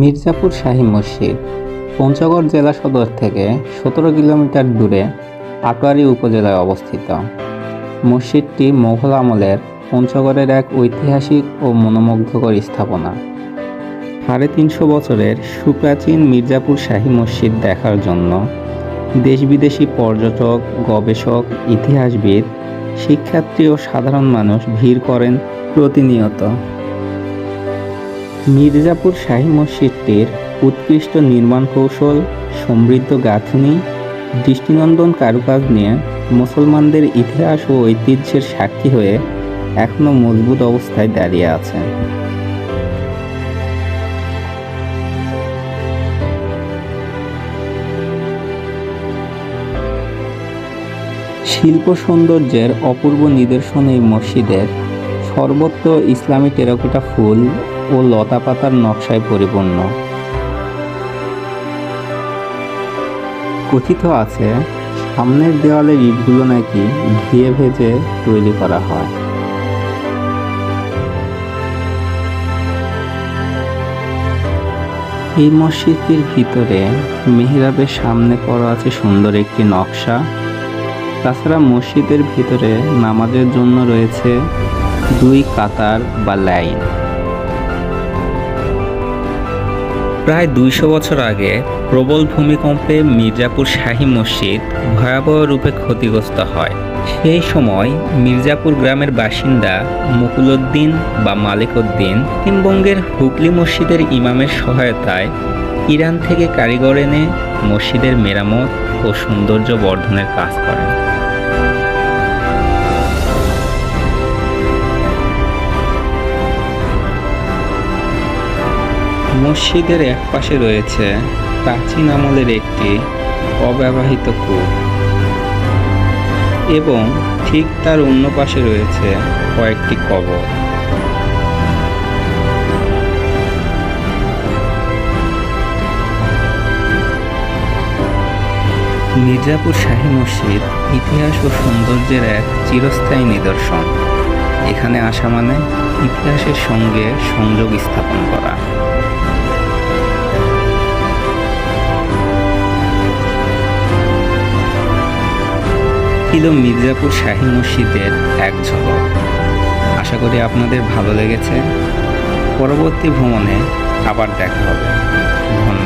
মির্জাপুর শাহী মসজিদ, পঞ্চগড় জেলা সদর থেকে সতেরো কিলোমিটার দূরে আটোয়ারি উপজেলায় অবস্থিত। মসজিদটি মোঘল আমলের পঞ্চগড়ের এক ঐতিহাসিক ও মনোমুগ্ধকর স্থাপনা। সাড়ে তিনশো বছরের সুপ্রাচীন মির্জাপুর শাহী মসজিদ দেখার জন্য দেশ বিদেশি পর্যটক, গবেষক, ইতিহাসবিদ, শিক্ষার্থী ও সাধারণ মানুষ ভিড় করেন প্রতিনিয়ত। মির্জাপুর শাহী মসজিদটির উৎকৃষ্ট নির্মাণ কৌশল, সমৃদ্ধ গাঁথনি, দৃষ্টিনন্দন কারুকাজ নিয়ে মুসলমানদের ইতিহাস ও ঐতিহ্যের সাক্ষী হয়ে এখনও মজবুত অবস্থায় দাঁড়িয়ে আছে। শিল্প সৌন্দর্যের অপূর্ব নিদর্শন এই মসজিদের সর্বত্র ইসলামী টেরাকোটা ফুল ও লতাপাতার নকশায় পরিপূর্ণ। কথিত আছে, সামনের দেওয়ালের ইটগুলো নাকি ঘিয়ে ভেজে তৈরি করা হয়। এই মসজিদটির ভিতরে মেহরাবের সামনে করা আছে সুন্দর একটি নকশা। তাছাড়া মসজিদের ভিতরে নামাজের জন্য রয়েছে দুই কাতার বা লাইন। প্রায় দুইশো বছর আগে প্রবল ভূমিকম্পে মির্জাপুর শাহী মসজিদ ভয়াবহ রূপে ক্ষতিগ্রস্ত হয়। সেই সময় মির্জাপুর গ্রামের বাসিন্দা মুকুলউদ্দিন বা মালিকউদ্দিন পশ্চিমবঙ্গের হুগলি মসজিদের ইমামের সহায়তায় ইরান থেকে কারিগর এনে মসজিদের মেরামত ও সৌন্দর্য বর্ধনের কাজ করেন। মসজিদের একপাশে রয়েছে প্রাচীন আমলের একটি অব্যবহৃত কূপ। এবং ঠিক তার অন্য পাশে রয়েছে কয়েকটি কবর। মির্জাপুর শাহী মসজিদ ইতিহাস ও সৌন্দর্যের এক চিরস্থায়ী নিদর্শন। এখানে আসা মানে ইতিহাসের সঙ্গে সংযোগ স্থাপন করা। ছিল মির্জাপুর শাহী মসজিদের এক ঝলক। আশা করি আপনাদের ভালো লেগেছে। পরবর্তী ভ্রমণে আবার দেখা হবে। ধন্যবাদ।